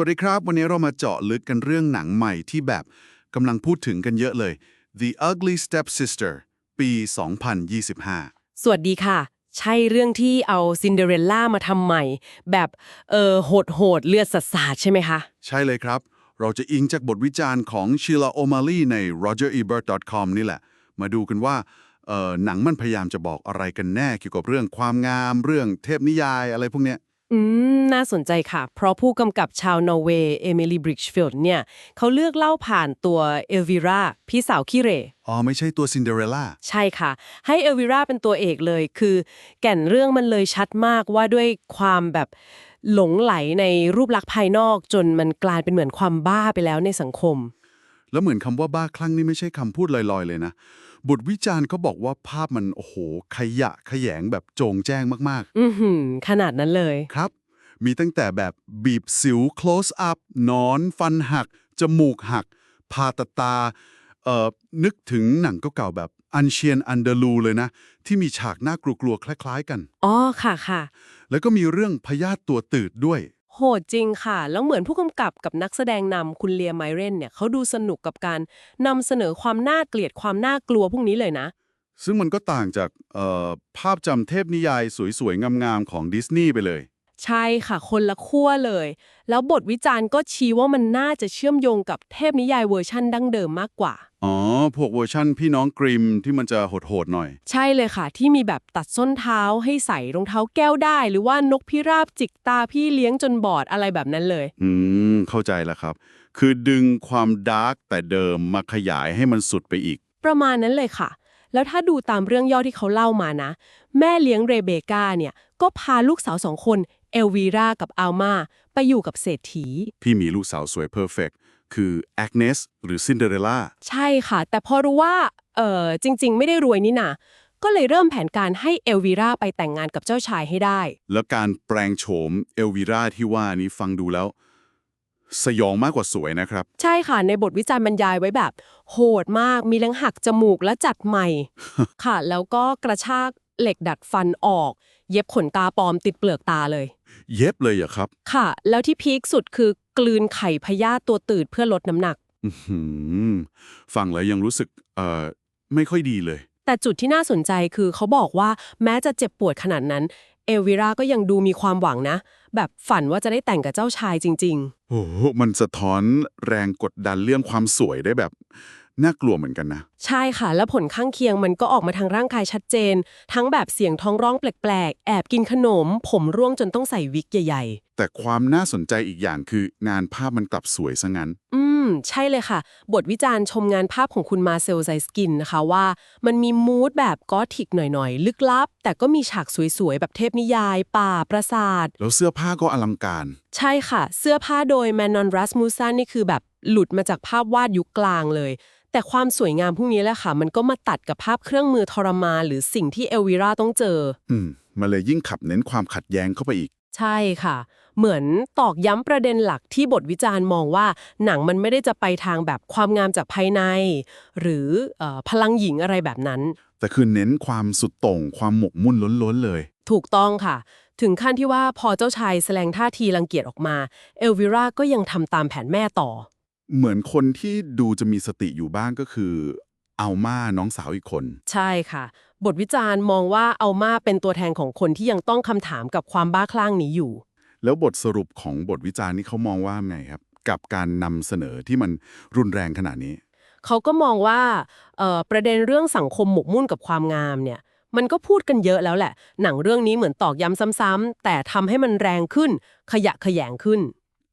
วัสดีครับ วันนี้เรามาเจาะลึกกันเรื่องหนังใหม่ที่แบบกำลังพูดถึงกันเยอะเลย The Ugly Stepsister ปี 2025 สวัสดีค่ะ ใช่เรื่องที่เอาซินเดอเรลล่ามาทำใหม่ แบบเออโหดโหดๆเลือดสัสๆใช่ไหมคะ ใช่เลยครับ เราจะอิงจากบทวิจารณ์ของ Sheila O'Malley ใน rogerebert.com นี่แหละ มาดูกันว่าเอ่อหนังมันพยายามจะบอกอะไรกันแน่เกี่ยวกับเรื่องความงามเรื่องเทพนิยายอะไรพวกเนี้ย อืม น่าสนใจค่ะ เพราะผู้กำกับชาวนอร์เวย์เอมิลีบริดจ์ฟิลด์เนี่ย เขาเลือกเล่าผ่านตัวเอลวีราพี่สาวขี้เหร่อ๋อ ไม่ใช่ตัวซินเดอเรลล่าใช่ค่ะ ให้เอลวีราเป็นตัวเอกเลย คือแก่นเรื่องมันเลยชัดมากว่าด้วยความแบบหลงไหลในรูปลักษณ์ภายนอก จนมันกลายเป็นเหมือนความบ้าไปแล้วในสังคม แล้วเหมือนคำว่าบ้าคลั่งนี่ไม่ใช่คำพูดลอยๆเลยนะบทวิจารณ์เขาบอกว่าภาพมันโอ้โห ขยะขยงแบบโจงแจ้งมากอือหือขนาดนั้นเลยๆครับ มีตั้งแต่แบบบีบสิว close up นอนฟันหัก จมูกหักพาตาตาเอ่อนึกถึงหนังเก่าๆแบบอันเชียนอันเดอร์ลูเลยนะ ที่มีฉากน่ากลัวๆ คล้ายๆ กัน อ๋อ ค่ะค่ะ แล้วก็มีเรื่องพยาธิตัวตืดด้วย โหดจริงค่ะ แล้วเหมือนผู้กำกับกับนักแสดงนำคุณเลียไมเรนเนี่ยเขาดูสนุกกับการนำเสนอความน่าเกลียดความน่ากลัวพวกนี้เลยนะ ซึ่งมันก็ต่างจากเอ่อภาพจำเทพนิยายสวยๆ งามๆ ของดิสนีย์ไปเลย ใช่ค่ะ คนละขั้วเลย แล้วบทวิจารณ์ก็ชี้ว่ามันน่าจะเชื่อมโยงกับเทพนิยายเวอร์ชั่นดั้งเดิมมากกว่า อ๋อ พวกเวอร์ชั่นพี่น้องกริมที่มันจะโหดๆหน่อย ใช่เลยค่ะ ที่มีแบบตัดส้นเท้าให้ใส่รองเท้าแก้วได้ หรือว่านกพิราบจิกตาพี่เลี้ยงจนบอดอะไรแบบนั้นเลย อืม เข้าใจแล้วครับ คือดึงความดาร์กแต่เดิมมาขยายให้มันสุดไปอีก ประมาณนั้นเลยค่ะ แล้วถ้าดูตามเรื่องย่อที่เขาเล่ามานะ แม่เลี้ยงเรเบคาเนี่ยก็พาลูกสาวสองคน เอลวีรากับอัลมาไปอยู่กับเศรษฐี พี่มีลูกสาวสวยเพอร์เฟกคือแอกเนสหรือซินเดอเรลล่าใช่ค่ะ แต่พอรู้ว่าเออจริง ๆ ไม่ได้รวยนี่นาก็เลยเริ่มแผนการให้เอลวีราไปแต่งงานกับเจ้าชายให้ได้ แล้วการแปลงโฉมเอลวีราที่ว่านี้ฟังดูแล้ว สยองมากกว่าสวยนะครับ ใช่ค่ะ ในบทวิจารณ์บรรยายไว้แบบ โหดมากมีเล้งหักจมูกและจัดใหม่ ค่ะ แล้วก็กระชากเหล็กดัดฟันออก เย็บขนตาปลอมติดเปลือกตาเลย เย็บเลยเหรอะครับ ค่ะ แล้วที่พีคสุดคือกลืนไข่พยาธิตัวตืดเพื่อลดน้ำหนัก อื้อหือฟังแล้วยังรู้สึกเอ่อไม่ค่อยดีเลย แต่จุดที่น่าสนใจคือเขาบอกว่าแม้จะเจ็บปวดขนาดนั้น เอลวีราก็ยังดูมีความหวังนะ แบบฝันว่าจะได้แต่งกับเจ้าชายจริง โอ้โหมันสะท้อนแรงกดดันเรื่องความสวยได้แบบ น่ากลัวเหมือนกันนะๆใช่ค่ะ แล้วผลข้างเคียงมันก็ออกมาทางร่างกายชัดเจน ทั้งแบบเสียงท้องร้องแปลกๆ แอบกินขนม ผมร่วงจนต้องใส่วิกใหญ่แต่ความน่าสนใจอีกอย่างคืองานภาพมันกลับสวยซะงั้นๆอืม ใช่เลยค่ะ บทวิจารณ์ชมงานภาพของคุณมาเซลไซสกินนะคะว่า มันมีมูดแบบกอธิกหน่อยๆ ลึกลับ แต่ก็มีฉากสวยๆ แบบเทพนิยาย ป่าปราสาท แล้วเสื้อผ้าก็อลังการ ใช่ค่ะ เสื้อผ้าโดยแมนนอนรัสมูซันนี่คือแบบหลุดมาจากภาพวาดยุคกลางเลย แต่ความสวยงามพวกนี้แหละค่ะ มันก็มาตัดกับภาพเครื่องมือทรมานหรือสิ่งที่เอลวีราต้องเจอ อืมมันเลยยิ่งขับเน้นความขัดแย้งเข้าไปอีก ใช่ค่ะ เหมือนตอกย้ำประเด็นหลักที่บทวิจารณ์มองว่า หนังมันไม่ได้จะไปทางแบบความงามจากภายใน หรือเออพลังหญิงอะไรแบบนั้น แต่คือเน้นความสุดโต่งความหมกมุ่นล้นๆเลย ถูกต้องค่ะ ถึงขั้นที่ว่าพอเจ้าชายแสดงท่าทีรังเกียจออกมา เอลวีราก็ยังทำตามแผนแม่ต่อ เหมือนคนที่ดูจะมีสติอยู่บ้างก็คือเอาม่าน้องสาวอีกคน ใช่ค่ะ บทวิจารณ์มองว่าเอามาเป็นตัวแทนของคนที่ยังต้องคำถามกับความบ้าคลั่งนี้อยู่ แล้วบทสรุปของบทวิจารณ์นี่เขามองว่าไงครับ กับการนำเสนอที่มันรุนแรงขนาดนี้ เขาก็มองว่าเอ่อประเด็นเรื่องสังคมหมกมุ่นกับความงามเนี่ยมันก็พูดกันเยอะแล้วแหละ หนังเรื่องนี้เหมือนตอกย้ำซ้ำๆแต่ทำให้มันแรงขึ้น ขยะแขยงขึ้น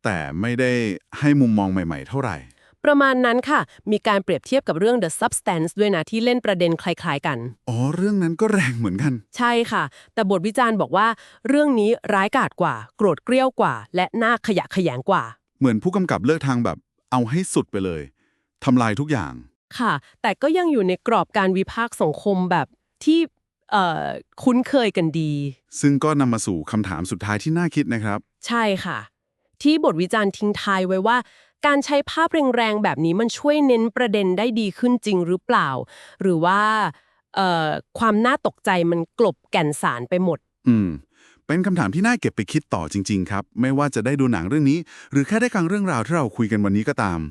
แต่ไม่ได้ให้มุมมองใหม่ ๆ เท่าไหร่ ประมาณนั้นค่ะ มีการเปรียบเทียบกับเรื่อง The Substance ด้วยนะที่เล่นประเด็นคล้ายๆกัน อ๋อ เรื่องนั้นก็แรงเหมือนกัน ใช่ค่ะ แต่บทวิจารณ์บอกว่า เรื่องนี้ร้ายกาจกว่า โกรธเกรี้ยวกว่า และน่าขยะแขยงกว่า เหมือนผู้กำกับเลือกทางแบบ เอาให้สุดไปเลยทำลายทุกอย่าง ค่ะ แต่ก็ยังอยู่ในกรอบการวิพากษ์สังคมแบบที่เอ่อคุ้นเคยกันดี ซึ่งก็นำมาสู่คำถามสุดท้ายที่น่าคิดนะครับ ใช่ค่ะ ที่บทวิจารณ์ทิ้งท้ายไว้ว่า การใช้ภาพแรงๆแบบนี้มันช่วยเน้นประเด็นได้ดีขึ้นจริงหรือเปล่า หรือว่าความน่าตกใจมันกลบแก่นสารไปหมด อืม เป็นคำถามที่น่าเก็บไปคิดต่อจริง ๆ ครับ ไม่ว่าจะได้ดูหนังเรื่องนี้ หรือแค่ได้ฟังเรื่องราวที่เราคุยกันวันนี้ก็ตาม